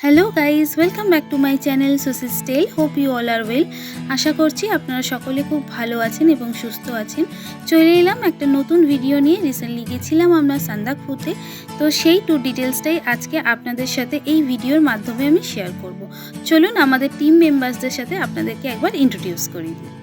Hello guys welcome back to my channel Susi স্টেল hope you all are well আশা করছি আপনারা সকলে খুব ভালো আছেন এবং সুস্থ আছেন। চলে এলাম একটা নতুন ভিডিও নিয়ে। রিসেন্টলি গেছিলাম আমরা সান্দাকফুতে। তো সেই ট্যুর ডিটেলসটাই আজকে আপনাদের সাথে এই ভিডিওর মাধ্যমে আমি শেয়ার করব। চলুন আমাদের টিম মেম্বার্সদের সাথে আপনাদেরকে একবার ইন্ট্রোডিউস করিয়ে দিই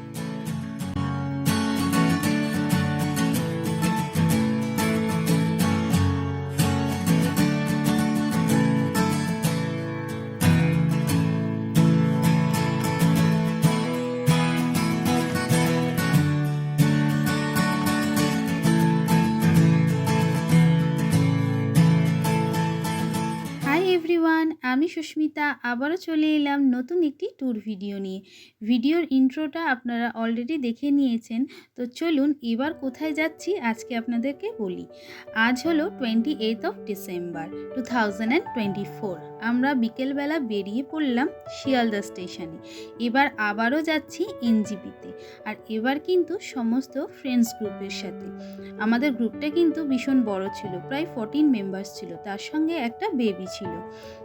আমি সুস্মিতা, আবারও চলে এলাম নতুন একটি ট্যুর ভিডিও নিয়ে। ভিডিওর ইন্ট্রোটা আপনারা অলরেডি দেখে নিয়েছেন, তো চলুন এবার কোথায় যাচ্ছি আজকে আপনাদেরকে বলি। আজ হলো twenty eighth of December two thousand and twenty four আমরা বিকেলবেলা বেরিয়ে পড়লাম শিয়ালদা স্টেশনে। এবার আবারও যাচ্ছি এনজিপিতে। আর এবার কিন্তু সমস্ত ফ্রেন্ডস গ্রুপের সাথে। আমাদের গ্রুপটা কিন্তু ভীষণ বড় ছিল, প্রায় ফোরটিন মেম্বার্স ছিল। তার সঙ্গে একটা বেবি ছিল।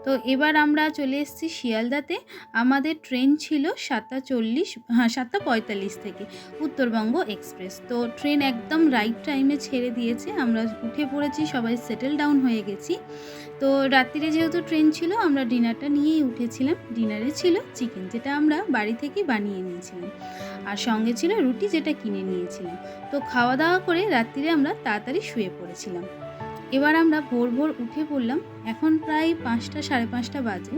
তো এবার আমরা চলে এসেছি শিয়ালদাতে। আমাদের ট্রেন ছিল সাতটা চল্লিশ হ্যাঁ সাতটা পঁয়তাল্লিশ থেকে উত্তরবঙ্গ এক্সপ্রেস। তো ট্রেন একদম রাইট টাইমে ছেড়ে দিয়েছে। আমরা উঠে পড়েছি, সবাই সেটেল ডাউন হয়ে গেছি। তো রাত্রিরে যেহেতু ট্রেন ছিল, আমরা ডিনারটা নিয়েই উঠেছিলাম। ডিনারে ছিল চিকেন যেটা আমরা বাড়ি থেকে বানিয়ে নিয়েছিলাম। আর সঙ্গে ছিল রুটি, যেটা কিনে নিয়েছিলাম। তো খাওয়া দাওয়া করে রাত্রিরে আমরা তাড়াতাড়ি শুয়ে পড়েছিলাম। এবার আমরা ভোর ভোর উঠে পড়লাম, এখন প্রায় পাঁচটা, সাড়ে পাঁচটা বাজে,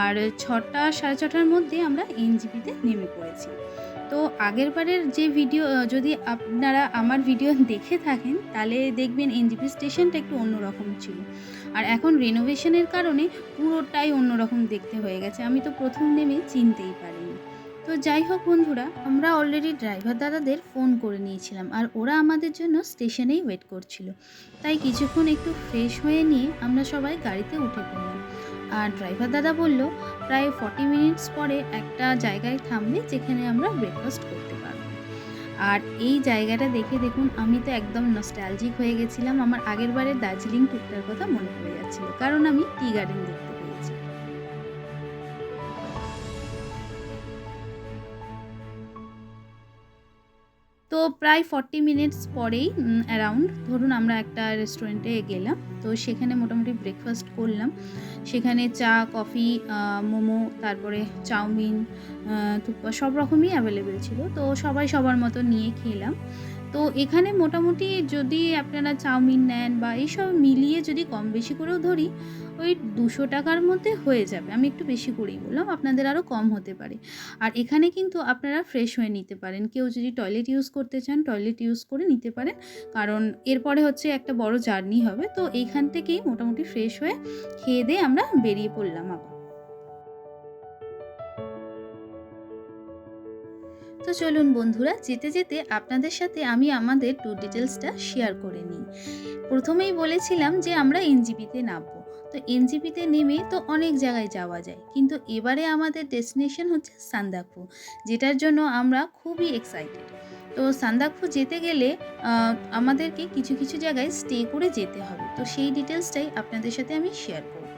আর ছটা, সাড়ে ছটার মধ্যে আমরা এনজিপিতে নেমে পড়েছি। তো আগের বারের যে ভিডিও যদি আপনারা আমার ভিডিও দেখে থাকেন, তাহলে দেখবেন এনজিপি স্টেশনটা একটু অন্যরকম ছিল। আর এখন রেনোভেশনের কারণে পুরোটাই অন্যরকম দেখতে হয়ে গেছে। আমি তো প্রথম নেমে চিনতেই পারিনি। তো যাই হোক বন্ধুরা, আমরা অলরেডি ড্রাইভার দাদাদের ফোন করে নিয়েছিলাম আর ওরা আমাদের জন্য স্টেশনেই ওয়েট করছিল। তাই কিছুক্ষণ একটু ফ্রেশ হয়ে নিয়ে আমরা সবাই গাড়িতে উঠে পড়লাম। আর ড্রাইভার দাদা বলল, প্রায় ফর্টি মিনিটস পরে একটা জায়গায় থামবে যেখানে আমরা ব্রেকফাস্ট করতে পারব। আর এই জায়গাটা দেখে দেখুন, আমি তো একদম নস্টালজিক হয়ে গেছিলাম। আমার আগের বারের দার্জিলিং টুকটার কথা মনে পড়ে যাচ্ছিল। কারণ আমি টি গার্ডেন দেখতে প্রায় ফর্টি মিনিটস পরেই অ্যারাউন্ড ধরুন আমরা একটা রেস্টুরেন্টে গেলাম, তো সেখানে মোটামুটি ব্রেকফাস্ট করলাম। সেখানে চা কফি মোমো, তারপরে চাউমিন থুপ্পা সব রকমই অ্যাভেলেবেল ছিল। তো সবাই সবার মতো নিয়ে খেলাম। তো এখানে মোটামুটি যদি আপনারা চাউমিন নেন বা এইসব মিলিয়ে যদি কম বেশি করেও ধরি ওই দুশো টাকার মধ্যে হয়ে যাবে। আমি একটু বেশি করেই বললাম, আপনাদের আরও কম হতে পারে। আর এখানে কিন্তু আপনারা ফ্রেশ হয়ে নিতে পারেন। কেউ যদি টয়লেট ইউজ করতে চান টয়লেট ইউজ করে নিতে পারেন। কারণ এরপরে হচ্ছে একটা বড় জার্নি হবে। তো এইখান থেকেই মোটামুটি ফ্রেশ হয়ে খেয়ে দিয়ে আমরা বেরিয়ে পড়লাম আবার। তো চলুন বন্ধুরা, যেতে যেতে আপনাদের সাথে আমি আমাদের ট্যুর ডিটেলসটা শেয়ার করে নিই। প্রথমেই বলেছিলাম যে আমরা এনজিপিতে নামবো। তো এনজিপিতে নেমে তো অনেক জায়গায় যাওয়া যায়। কিন্তু এবারে আমাদের ডেস্টিনেশন হচ্ছে সান্দাকফু, যেটার জন্য আমরা খুবই এক্সাইটেড তো সান্দাকফু যেতে গেলে আমাদেরকে কিছু কিছু জায়গায় স্টে করে যেতে হবে। তো সেই ডিটেলসটাই আপনাদের সাথে আমি শেয়ার করব।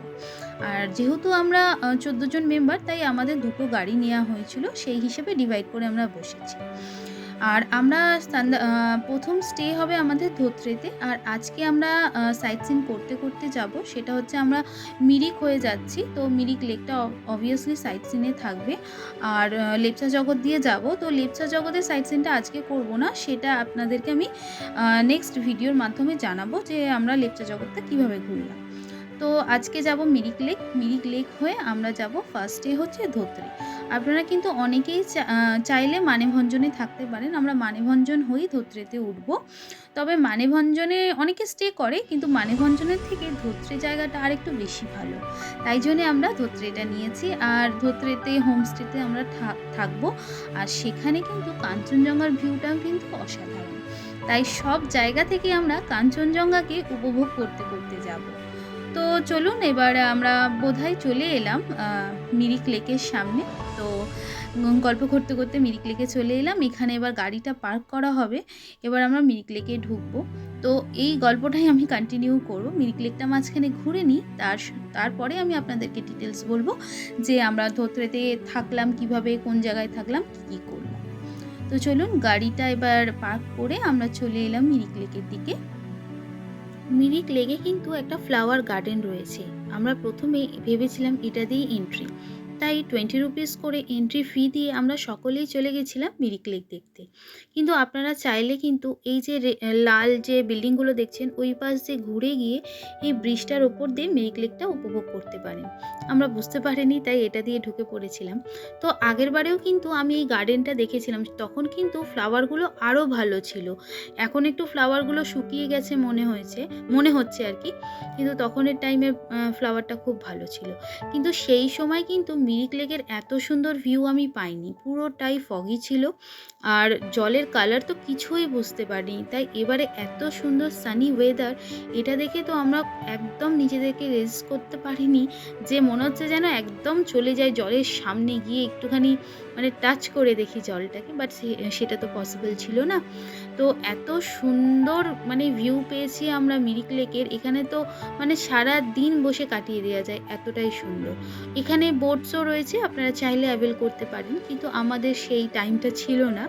আর যেহেতু আমরা চোদ্দ জন মেম্বার তাই আমাদের দুটো গাড়ি নেওয়া হয়েছিল, সেই হিসেবে ডিভাইড করে আমরা বসেছি। আর আমরা প্রথম স্টে হবে আমাদের ধোত্রেতে। আর আজকে আমরা সাইট সিন করতে করতে যাব। সেটা হচ্ছে আমরা মিরিক হয়ে যাচ্ছি। তো মিরিক লেকটা অবভিয়াসলি সাইট সিনে থাকবে। আর লেপচা জগৎ দিয়ে যাব। তো লেপচা জগতের সাইট সিনটা আজকে করব না। সেটা আপনাদেরকে আমি নেক্সট ভিডিওর মাধ্যমে জানাব যে আমরা লেপচা জগৎটা কীভাবে ঘুরলাম। তো আজকে যাব মিরিক লেক। মিরিক লেক হয়ে আমরা যাব ফার্স্ট ডে হচ্ছে ধোত্রে। আপনারা কিন্তু অনেকেই চাইলে মানেভঞ্জনে থাকতে পারেন। আমরা মানেভঞ্জন হয়েই ধোত্রেতে উঠব। তবে মানেভঞ্জনে অনেকে স্টে করে, কিন্তু মানেভঞ্জনের থেকে ধোত্রে জায়গাটা আর একটু বেশি ভালো। তাই জন্যে আমরা ধোত্রেটা নিয়েছি। আর ধোত্রেতে হোমস্টেতে আমরা থাক- থাকব। আর সেখানে কিন্তু কাঞ্চনজঙ্ঘার ভিউটাও কিন্তু অসাধারণ। তাই সব জায়গা থেকে আমরা কাঞ্চনজঙ্ঘাকে উপভোগ করতে করতে যাব। তো চলুন, এবার আমরা বোধহয় চলে এলাম মিরিক লেকের সামনে। তো গল্প করতে করতে মিরিক লেকে চলে এলাম। এখানে এবার গাড়িটা পার্ক করা হবে। এবার আমরা মিরিক লেকে ঢুকবো। তো এই গল্পটাই আমি কন্টিনিউ করব। মিরিক লেকটা মাঝখানে ঘুরে নিই। তার তারপরে আমি আপনাদেরকে ডিটেলস বলব যে আমরা ধোত্রেতে থাকলাম, কীভাবে, কোন জায়গায় থাকলাম, কী কী করলাম তো চলুন গাড়িটা এবার পার্ক করে আমরা চলে এলাম মিরিক লেকের দিকে। মিরিক লেগে কিন্তু একটা ফ্লাওয়ার গার্ডেন রয়েছে। আমরা প্রথমে ভেবেছিলাম এটা দিয়েই এন্ট্রি তাই টোয়েন্টি রুপিস করে এন্ট্রি ফি দিয়ে আমরা সকলেই চলে গেছিলাম মিরিক লেক দেখতে। কিন্তু আপনারা চাইলে কিন্তু এই যে লাল যে বিল্ডিংগুলো দেখছেন, ওই পাশ দিয়ে ঘুরে গিয়ে এই ব্রিজটার ওপর দিয়ে মিরিক লেকটা উপভোগ করতে পারেন। আমরা বুঝতে পারিনি, তাই এটা দিয়ে ঢুকে পড়েছিলাম। তো আগের বারেও কিন্তু আমি এই গার্ডেনটা দেখেছিলাম, তখন কিন্তু ফ্লাওয়ারগুলো আরও ভালো ছিল। এখন একটু ফ্লাওয়ারগুলো শুকিয়ে গেছে মনে হয়েছে, মনে হচ্ছে আর কি। কিন্তু তখনের টাইমে ফ্লাওয়ারটা খুব ভালো ছিল। কিন্তু সেই সময় কিন্তু মিরিক লেকের এত সুন্দর ভিউ আমি পাইনি। পুরোটাই ফগি ছিল। আর জলের কালার তো কিছুই বুঝতে পারিনি। তাই এবারে এত সুন্দর সানি ওয়েদার এটা দেখে তো আমরা একদম নিজেদেরকে রেজিস্ট করতে পারিনি যে মনে হচ্ছে যেন একদম চলে যায় জলের সামনে গিয়ে একটুখানি মানে টাচ করে দেখি জলটাকে। বাট সেটা তো পসিবল ছিল না। তো এত সুন্দর মানে ভিউ পেয়েছি আমরা মিরিক লেকের। এখানে তো মানে সারা দিন বসে কাটিয়ে দেওয়া যায়, এতটাই সুন্দর। এখানে বোটসও রয়েছে, আপনারা চাইলে অ্যাভেল করতে পারেন, কিন্তু আমাদের সেই টাইমটা ছিল না,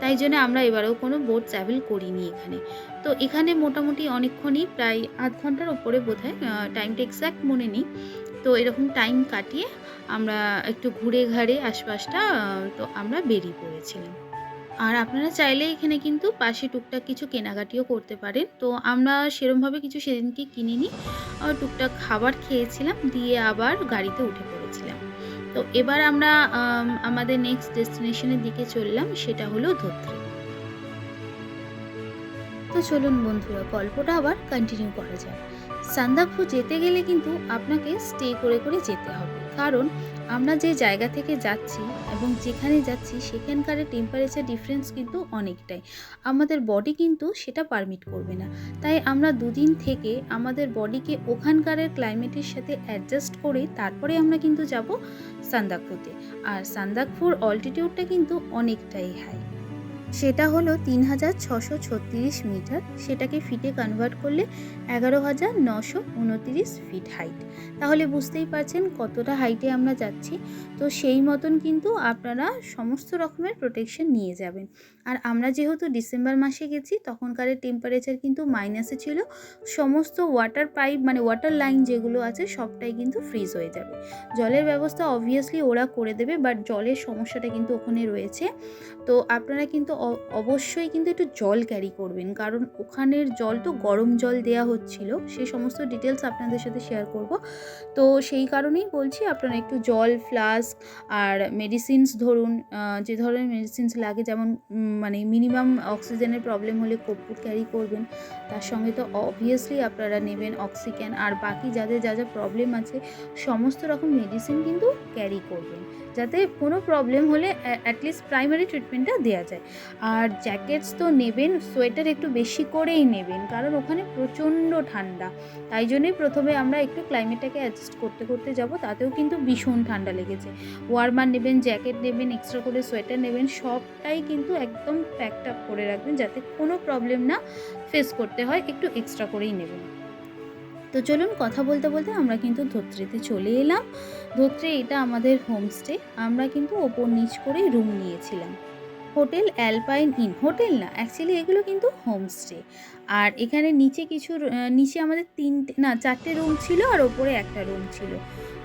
তাই জন্য আমরা এবারেও কোনো বোটস অ্যাভেল করিনি এখানে। তো এখানে মোটামুটি অনেকক্ষণই, প্রায় আধ ঘণ্টার ওপরে বোধ হয় টাইমটা এক্স্যাক্ট মনে নেই। তো এরকম টাইম কাটিয়ে আমরা একটু ঘুরে ঘাড়ে আশপাশটা তো আমরা বেরিয়ে পড়েছিলাম। আর আপনারা চাইলে এখানে কিন্তু পাশে টুকটাক কিছু কেনাকাটিও করতে পারেন। তো আমরা সেরমভাবে কিছু সেদিনকে কিনিনি। আর টুকটাক খাবার খেয়েছিলাম, দিয়ে আবার গাড়িতে উঠে পড়েছিলাম। তো এবার আমরা আমাদের নেক্সট ডেস্টিনেশনের দিকে চললাম, সেটা হলো ধোত্রে। তো চলুন বন্ধুরা, গল্পটা আবার কন্টিনিউ করা যায় সান্দাকফু যেতে গেলে কিন্তু আপনাকে স্টে করে করে যেতে হবে। কারণ আমরা যে জায়গা থেকে যাচ্ছি এবং যেখানে যাচ্ছি সেখানকার টেম্পারেচার ডিফারেন্স কিন্তু অনেকটাই। আমাদের বডি কিন্তু সেটা পারমিট করবে না। তাই আমরা দুদিন থেকে আমাদের বডিকে ওখানকার ক্লাইমেটের সাথে অ্যাডজাস্ট করে তারপরে আমরা কিন্তু যাব সান্দাকফুতে। আর সান্দাকফুর অল্টিটিউডটা কিন্তু অনেকটাই হাই সেটা হলো তিন হাজার ছশো ছত্রিশ মিটার। সেটাকে ফিটে কনভার্ট করলে এগারো হাজার নশো উনতিরিশ ফিট হাইট তাহলে বুঝতেই পারছেন কতটা হাইটে আমরা যাচ্ছি। তো সেই মতন কিন্তু আপনারা সমস্ত রকমের প্রোটেকশন নিয়ে যাবেন। আর আমরা যেহেতু ডিসেম্বর মাসে গেছি, তখনকার টেম্পারেচার কিন্তু মাইনাসে ছিল। সমস্ত ওয়াটার পাইপ মানে ওয়াটার লাইন যেগুলো আছে, সবটাই কিন্তু ফ্রিজ হয়ে যাবে। জলের ব্যবস্থা অবভিয়াসলি ওরা করে দেবে বাট জলের সমস্যাটা কিন্তু ওখানে রয়েছে। তো আপনারা কিন্তু অবশ্যই কিন্তু একটু জল ক্যারি করবেন, কারণ ওখানের জল তো গরম জল দেয়া হচ্ছিল। সেই সমস্ত ডিটেলস আপনাদের সাথে শেয়ার করব। তো সেই কারণেই বলছি, আপনারা একটু জল ফ্লাস্ক আর মেডিসিনস ধরুন যে ধরনের মেডিসিনস লাগে, যেমন মানে মিনিমাম অক্সিজেনের প্রবলেম হলে কর্পূর ক্যারি করবেন। তার সঙ্গে তো অবভিয়াসলি আপনারা নেবেন অক্সিকেন আর বাকি যাদের, যা যা প্রবলেম আছে, সমস্ত রকম মেডিসিন কিন্তু ক্যারি করবেন। যাতে কোনো প্রবলেম হলে অ্যাটলিস্ট প্রাইমারি ট্রিটমেন্টটা দেওয়া যায়। আর জ্যাকেটস তো নেবেন সোয়েটার একটু বেশি করেই নেবেন, কারণ ওখানে প্রচণ্ড ঠান্ডা। তাই জন্যই প্রথমে আমরা একটু ক্লাইমেটটাকে অ্যাডজাস্ট করতে করতে যাব, তাতেও কিন্তু ভীষণ ঠান্ডা লেগেছে। ওয়ার্মার নেবেন জ্যাকেট নেবেন এক্সট্রা করে সোয়েটার নেবেন, সবটাই কিন্তু একদম প্যাকড আপ করে রাখবেন, যাতে কোনো প্রবলেম না ফেস করতে হয়, একটু এক্সট্রা করেই নেবেন। তো চলুন কথা বলতে বলতে আমরা কিন্তু ধোত্রেতে চলে এলাম। ধোত্রে এটা আমাদের হোমস্টে আমরা কিন্তু ওপর নিচ করেই রুম নিয়েছিলাম। হোটেল অ্যালপাইন ইন, হোটেল না অ্যাকচুয়ালি এগুলো কিন্তু হোমস্টে আর এখানে নিচে কিছু নিচে আমাদের তিনটে, না, চারটে রুম ছিল আর ওপরে একটা রুম ছিল।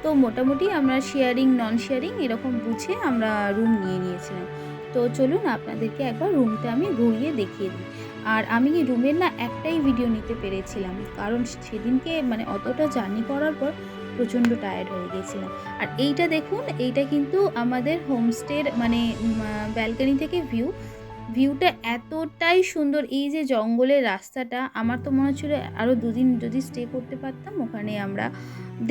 তো মোটামুটি আমরা শেয়ারিং নন শেয়ারিং এরকম বুঝে আমরা রুম নিয়ে নিয়েছিলাম। তো চলুন আপনাদেরকে একবার রুমটা আমি ঘুরিয়ে দেখিয়ে দিই। আর আমি রুমের না একটাই ভিডিও নিতে পেরেছিলাম। কারণ সেদিনকে মানে অতটা জার্নি করার পর প্রচণ্ড টায়ার্ড হয়ে গেছিলাম। আর এইটা দেখুন, এইটা কিন্তু আমাদের হোমস্টের মানে ব্যালকানি থেকে ভিউ ভিউটা এতটাই সুন্দর। এই যে জঙ্গলের রাস্তাটা, আমার তো মনে হচ্ছিল আরও দুদিন যদি স্টে করতে পারতাম, ওখানে আমরা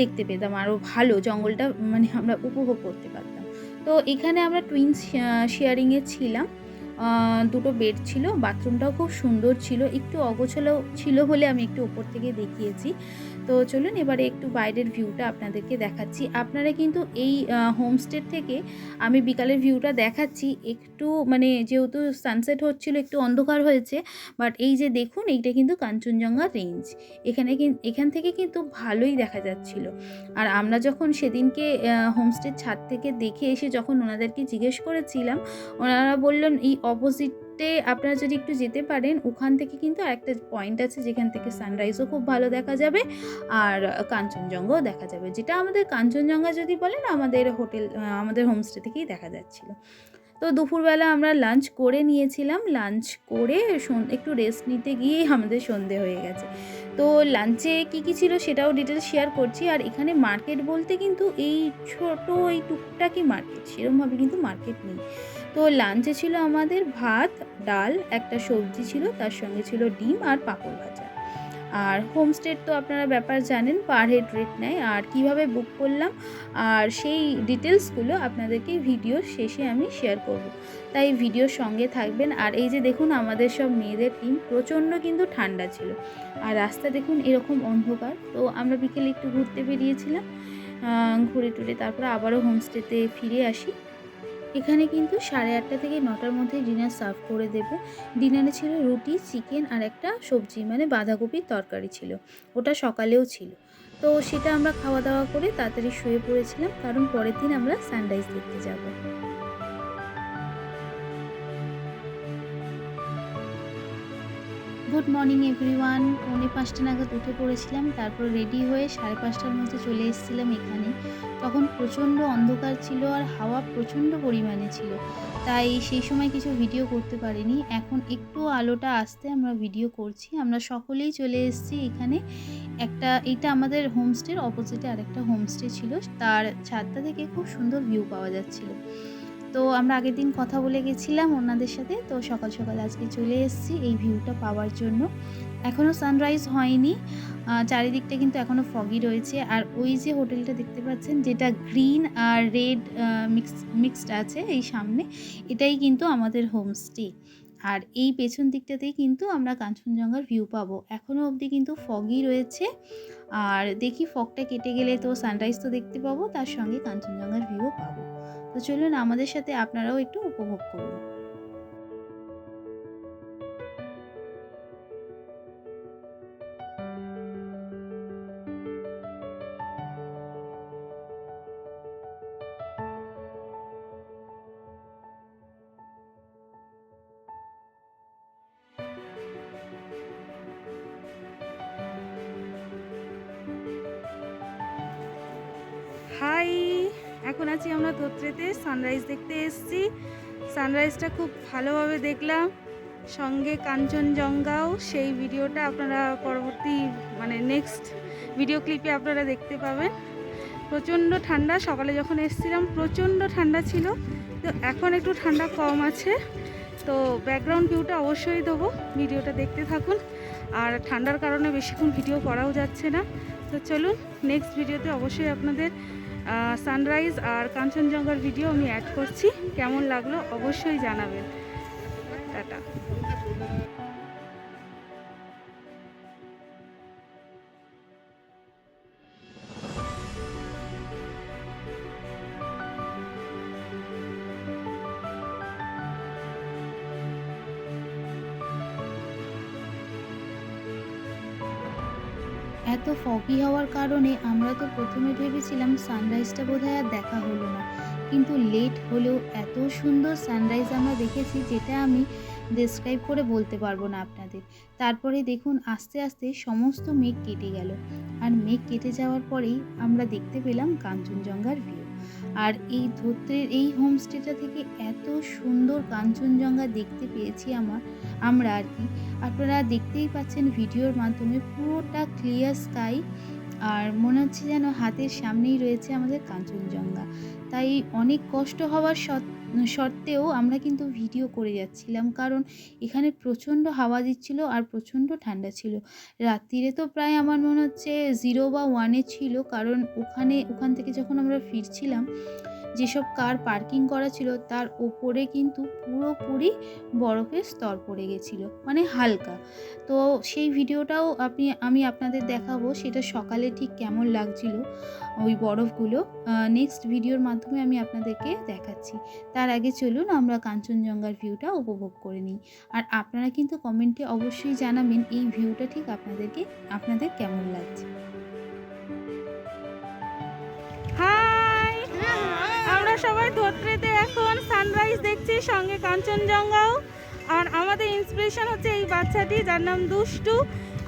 দেখতে পেতাম। আরও ভালো জঙ্গলটা মানে আমরা উপভোগ করতে পারতাম। তো এখানে আমরা টুইন শেয়ারিংয়ে ছিলাম। দুটো বেড ছিল বাথরুমটাও খুব সুন্দর ছিল, একটু অগোছালো ছিল বলে আমি একটু ওপর থেকে দেখিয়েছি। তো চলুন এবারে একটু বাইরের ভিউটা আপনাদেরকে দেখাচ্ছি। আপনারা কিন্তু এই হোমস্টের থেকে আমি বিকালের ভিউটা দেখাচ্ছি। একটু মানে যেহেতু সানসেট হচ্ছিল, একটু অন্ধকার হয়েছে বাট এই যে দেখুন, এইটা কিন্তু কাঞ্চনজঙ্ঘা রেঞ্জ এখানে এখান থেকে কিন্তু ভালোই দেখা যাচ্ছিল। আর আমরা যখন সেদিনকে হোমস্টের ছাদ থেকে দেখে এসে যখন ওনাদেরকে জিজ্ঞেস করেছিলাম, ওনারা বললেন, এই অপোজিটে আপনারা যদি একটু যেতে পারেন, ওখান থেকে কিন্তু একটা পয়েন্ট আছে যেখান থেকে সানরাইজও খুব ভালো দেখা যাবে আর কাঞ্চনজঙ্ঘাও দেখা যাবে। যেটা আমাদের কাঞ্চনজঙ্ঘা যদি বলেন, আমাদের হোটেল আমাদের হোমস্টে থেকেই দেখা যাচ্ছিল। তো দুপুরবেলা আমরা লাঞ্চ করে নিয়েছিলাম। লাঞ্চ করে একটু রেস্ট নিতে গিয়েই আমাদের সন্ধে হয়ে গেছে। তো লাঞ্চে কি কি ছিল সেটাও ডিটেলস শেয়ার করছি। আর এখানে মার্কেট বলতে কিন্তু এই ছোট এই টুকটাকি মার্কেট সেরকমভাবে কিন্তু মার্কেট নেই। তো লাঞ্চে ছিল আমাদের ভাত, ডাল, একটা সবজি ছিল, তার সঙ্গে ছিল ডিম আর পাঁপড় ভাজা। আর হোমস্টের তো আপনারা ব্যাপার জানেন পার হেড রেট নেয়। আর কীভাবে বুক করলাম, আর সেই ডিটেলসগুলো আপনাদেরকে ভিডিও শেষে আমি শেয়ার করব। তাই ভিডিওর সঙ্গে থাকবেন। আর এই যে দেখুন, আমাদের সব মেয়েদের টিম প্রচণ্ড কিন্তু ঠান্ডা ছিল। আর রাস্তা দেখুন, এরকম অন্ধকার। তো আমরা বিকেলে একটু ঘুরতে বেরিয়েছিলাম ঘুরে টুরে, তারপরে আবারও হোমস্টেতে ফিরে আসি। এখানে কিন্তু সাড়ে আটটা থেকে নটার মধ্যে ডিনার সার্ভ করে দেবে। ডিনারে ছিল রুটি, চিকেন আর একটা সবজি মানে বাঁধাকপির তরকারি ছিল। ওটা সকালেও ছিল। তো সেটা আমরা খাওয়া দাওয়া করে তাড়াতাড়ি শুয়ে পড়েছিলাম, কারণ পরের দিন আমরা সানরাইজ দেখতে যাব। Good morning, everyone. পৌনে পাঁচটা নাগাদ উঠে পড়েছিলাম, তারপর রেডি হয়ে সাড়ে পাঁচটার মধ্যে চলে এসেছিলাম এখানে। তখন প্রচণ্ড অন্ধকার ছিল আর হাওয়া প্রচণ্ড পরিমাণে ছিল। তাই সেই সময় কিছু ভিডিও করতে পারিনি। এখন একটু আলোটা আসতে আমরা ভিডিও করছি। আমরা সকলেই চলে এসেছি এখানে। একটা, এটা আমাদের হোমস্টের অপোজিটে আরেকটা হোমস্টে ছিল। তার ছাদটা থেকে খুব সুন্দর ভিউ পাওয়া যাচ্ছিল। তো আমরা আগের দিন কথা বলে গেছিলাম ওনাদের সাথে, তো সকাল সকাল আজকে চলে এসেছি এই ভিউটা পাওয়ার জন্য। এখনও সানরাইজ হয়নি চারিদিকটা কিন্তু এখনও ফগি রয়েছে। আর ওই যে হোটেলটা দেখতে পাচ্ছেন, যেটা গ্রিন আর রেড মিক্স মিক্সড আছে এই সামনে, এটাই কিন্তু আমাদের হোমস্টে আর এই পেছন দিকটাতেই কিন্তু আমরা কাঞ্চনজঙ্ঘার ভিউ পাবো। এখনও অবধি কিন্তু ফগই রয়েছে। আর দেখি ফগটা কেটে গেলে তো সানরাইজ তো দেখতে পাবো, তার সঙ্গে কাঞ্চনজঙ্ঘার ভিউও পাবো। তো চলুন আমাদের সাথে আপনারাও একটু উপভোগ করুন। হাই! এখন আছি আমরা ধোত্রেতে সানরাইজ দেখতে এসেছি। সানরাইজটা খুব ভালোভাবে দেখলাম। সঙ্গে কাঞ্চনজঙ্ঘাও, সেই ভিডিওটা আপনারা পরবর্তী মানে নেক্সট ভিডিও ক্লিপে আপনারা দেখতে পাবেন। প্রচণ্ড ঠান্ডা, সকালে যখন এসেছিলাম প্রচণ্ড ঠান্ডা ছিল, তো এখন একটু ঠান্ডা কম আছে। তো ব্যাকগ্রাউন্ড ভিউটা অবশ্যই দেবো, ভিডিওটা দেখতে থাকুন। আর ঠান্ডার কারণে বেশিক্ষণ ভিডিও করাও যাচ্ছে না। তো চলুন নেক্সট ভিডিওতে অবশ্যই আপনাদের সানরাইজ আর কাঞ্চনজঙ্ঘার ভিডিও আমি অ্যাড করছি। কেমন লাগল অবশ্যই জানাবেন। টাটা। এত ফগি হওয়ার কারণে আমরা তো প্রথমে ভেবেছিলাম সানরাইজটা বোধহয় আর দেখা হলো না। কিন্তু লেট হলেও এত সুন্দর সানরাইজ আমরা দেখেছি যেটা আমি ডেসক্রাইব করে বলতে পারব না আপনাদের। তারপরে দেখুন, আস্তে আস্তে সমস্ত মেঘ কেটে গেল। আর মেঘ কেটে যাওয়ার পরেই আমরা দেখতে পেলাম কাঞ্চনজঙ্ঘার ভিউ আর এই ধোত্রের এই হোমস্টেটা থেকে এত সুন্দর কাঞ্চনজঙ্ঘা দেখতে পেয়েছি আমার, আমরা আর কি। আপনারা দেখতেই পাচ্ছেন ভিডিওর মাধ্যমে পুরোটা ক্লিয়ার স্কাই আর মনে হচ্ছে যেন হাতের সামনেই রয়েছে আমাদের কাঞ্চনজঙ্ঘা। তাই অনেক কষ্ট হওয়ার সত- সত্ত্বেও আমরা কিন্তু ভিডিও করে যাচ্ছিলাম। কারণ এখানে প্রচণ্ড হাওয়া দিচ্ছিল আর প্রচণ্ড ঠান্ডা ছিল। রাত্রিরে তো প্রায় আমার মনে হচ্ছে জিরো বা ওয়ানে ছিল। কারণ ওখানে, ওখান থেকে যখন আমরা ফিরছিলাম যেসব কার পার্কিং করা ছিল তার ওপরে কিন্তু পুরোপুরি বরফের স্তর পড়ে গেছিল মানে হালকা। তো সেই ভিডিওটাও আপনি, আমি আপনাদের দেখাবো সেটা সকালে ঠিক কেমন লাগছিল ওই বরফগুলো। নেক্সট ভিডিওর মাধ্যমে আমি আপনাদেরকে দেখাচ্ছি। তার আগে চলুন আমরা কাঞ্চনজঙ্ঘার ভিউটা উপভোগ করে নিই। আর আপনারা কিন্তু কমেন্টে অবশ্যই জানাবেন এই ভিউটা ঠিক আপনাদেরকে, আপনাদের কেমন লাগছে। সবাই ধোত্রেতে এখন সানরাইজ দেখছি সঙ্গে কাঞ্চনজঙ্ঘাও। আর আমাদের ইন্সপিরেশন হচ্ছে এই বাচ্চাটি যার নাম দুষ্টু।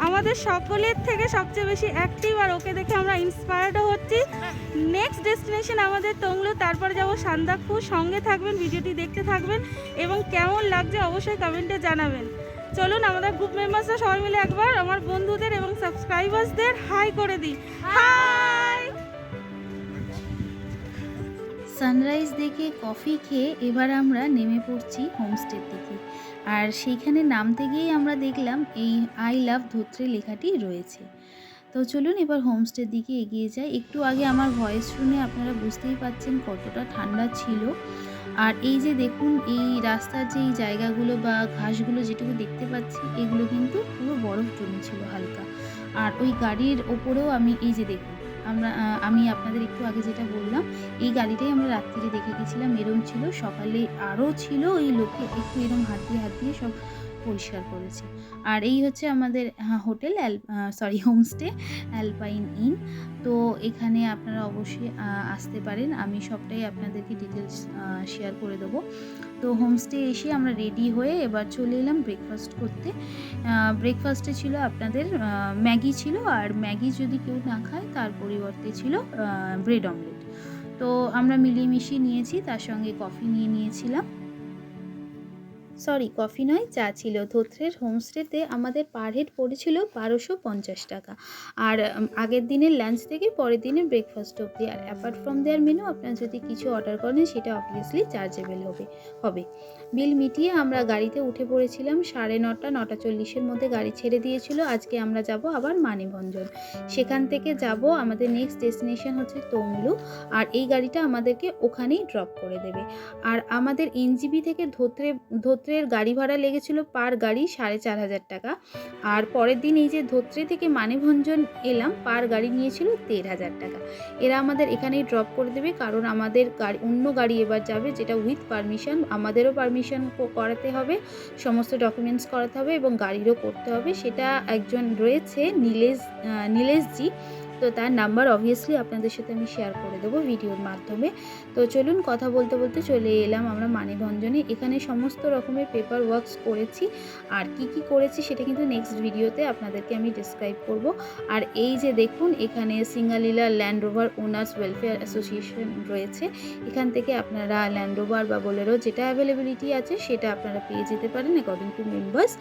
আমাদের সকলের থেকে সবচেয়ে বেশি অ্যাক্টিভ আর ওকে দেখে আমরা ইন্সপায়ার্ডও হচ্ছি। নেক্সট ডেস্টিনেশন আমাদের টংলু তারপরে যাব সান্দাকফু। সঙ্গে থাকবেন ভিডিওটি দেখতে থাকবেন এবং কেমন লাগছে অবশ্যই কমেন্টে জানাবেন। চলুন আমাদের গ্রুপ মেম্বার্সরা সবাই মিলে একবার আমার বন্ধুদের এবং সাবস্ক্রাইবার্সদের হাই করে দিই। হাই সানরাইজ দেখে কফি খেয়ে এবার আমরা নেমে পড়ছি হোমস্টের দিকে। আর সেইখানে নামতে গিয়েই আমরা দেখলাম এই আই লাভ ধোত্রে লেখাটি রয়েছে। তো চলুন এবার হোমস্টের দিকে এগিয়ে যাই। একটু আগে আমার ভয়েস শুনে আপনারা বুঝতেই পাচ্ছেন কতটা ঠান্ডা ছিল। আর এই যে দেখুন, এই রাস্তার যে এই জায়গাগুলো বা ঘাসগুলো যেটুকু দেখতে পাচ্ছি, এগুলো কিন্তু পুরো বরফ জমেছিল হালকা। আর ওই গাড়ির ওপরেও আমি এই যে দেখুন আমরা আমি আপনাদের একটু আগে যেটা বললাম, এই গাড়িটাই আমরা রাত্রিরে দেখে গেছিলাম। এরম ছিল, সকালে আরও ছিল ওই লোকে, একটু এরম হাত দিয়ে হাত দিয়ে সব পরিষ্কার করেছে। আর এই হচ্ছে আমাদের হ্যাঁ, hotel sorry homestay Alpine Inn তো এখানে আপনারা অবশ্যই আসতে পারেন। আমি সবটাই আপনাদেরকে ডিটেলস শেয়ার করে দেবো। তো হোমস্টে এসে আমরা রেডি হয়ে এবার চলে এলাম ব্রেকফাস্ট করতে। ব্রেকফাস্টে ছিল আপনাদের ম্যাগি ছিল। আর ম্যাগি যদি কেউ না খায় তার পরিবর্তে ছিল ব্রেড অমলেট তো আমরা মিলিয়ে মিশিয়ে নিয়েছি তার সঙ্গে কফি নিয়ে নিয়েছিলাম। সরি, কফি নয়, চা ছিল। ধোত্রের হোমস্টেতে আমাদের পার হেড পড়েছিল বারোশো পঞ্চাশ টাকা। আর আগের দিনের লাঞ্চ থেকে পরের দিনের ব্রেকফাস্ট অবধি। আর অ্যাপার্ট ফ্রম দেয়ার মেনু আপনারা যদি কিছু অর্ডার করেন, সেটা অবভিয়াসলি চার্জেবল হবে হবে। বিল মিটিয়ে আমরা গাড়িতে উঠে পড়েছিলাম। সাড়ে নটা নটা চল্লিশের মধ্যে গাড়ি ছেড়ে দিয়েছিল। আজকে আমরা যাব আবার মানিভঞ্জন সেখান থেকে যাব আমাদের নেক্সট ডেস্টিনেশন হচ্ছে তমলু আর এই গাড়িটা আমাদেরকে ওখানেই ড্রপ করে দেবে। আর আমাদের এনজিবি থেকে ধোত্রে, ধোত্রের গাড়ি ভাড়া লেগেছিল পার গাড়ি সাড়ে চার হাজার টাকা। আর পরের দিন এই যে ধোত্রে থেকে মানেভঞ্জন এলাম পার গাড়ি নিয়েছিল দেড় হাজার টাকা। এরা আমাদের এখানেই ড্রপ করে দেবে। কারণ আমাদের গাড়ি, অন্য গাড়ি এবার যাবে যেটা উইথ পারমিশন আমাদেরও পারমিশন করাতে হবে, সমস্ত ডকুমেন্টস করাতে হবে এবং গাড়িরও করতে হবে। সেটা একজন রয়েছে নীলেশ নীলেশজি। তো তার নাম্বার অবভিয়াসলি আপনাদের সাথে আমি শেয়ার করে দেবো ভিডিওর মাধ্যমে। তো চলুন কথা বলতে বলতে চলে এলাম আমরা মানিভঞ্জনে। এখানে সমস্ত রকমের পেপার ওয়ার্কস করেছি। আর কি কি করেছি সেটা কিন্তু নেক্সট ভিডিওতে আপনাদেরকে আমি ডিসক্রাইব করব। আর এই যে দেখুন, এখানে Singalila Land Rover owners welfare association রয়েছে। এখান থেকে আপনারা ল্যান্ড রোভার বা বোলেরো যেটা অ্যাভেলেবিলিটি আছে, সেটা আপনারা পেয়ে যেতে পারেন অ্যাকর্ডিং টু মেম্বার্স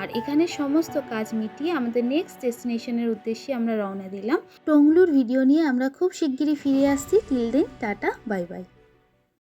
আর এখানে সমস্ত কাজ মিটিয়ে আমাদের নেক্সট ডেস্টিনেশনের উদ্দেশ্যে আমরা রওনা দিলাম। টংলুর ভিডিও নিয়ে আমরা খুব শিগগিরই ফিরে আসছি। Till then tata bye bye.